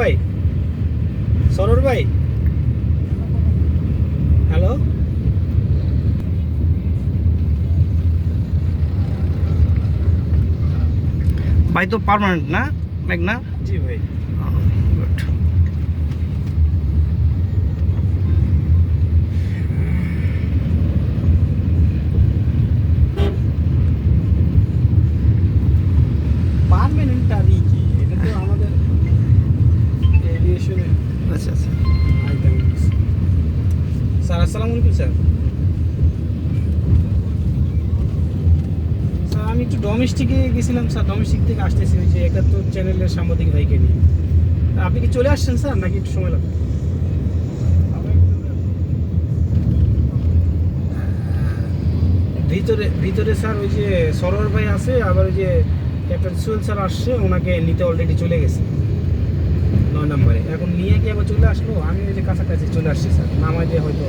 ভাই? সরোর ভাই? হ্যালো? ভাই তো পারমানেন্ট না? মেঘনা? জি ভাই। গুড স্যার আসসালামু আলাইকুম, স্যার। স্যার, আমি একটু ডোমেস্টিকে গেছিলাম, স্যার। ডোমেস্টিক থেকে আসতেছি, ওই যে একাত্তর চ্যানেলের সাংবাদিক ভাইকে নিয়ে। আপনি কি চলে আসছেন, স্যার, নাকি একটু সময় লাগবে? ভিতরে ভিতরে, স্যার, ওই যে সরোয়ার ভাই আছে, আবার ওই যে ক্যাপ্টেন সুয়েল স্যার আসছে, ওনাকে নিতে অলরেডি চলে গেছে। নম্বরে এখন নিয়ে গিয়ে আবার চলে আসলো, আমি যে কাছাকাছি চলে আসছি, স্যার নামাজে হয়তো।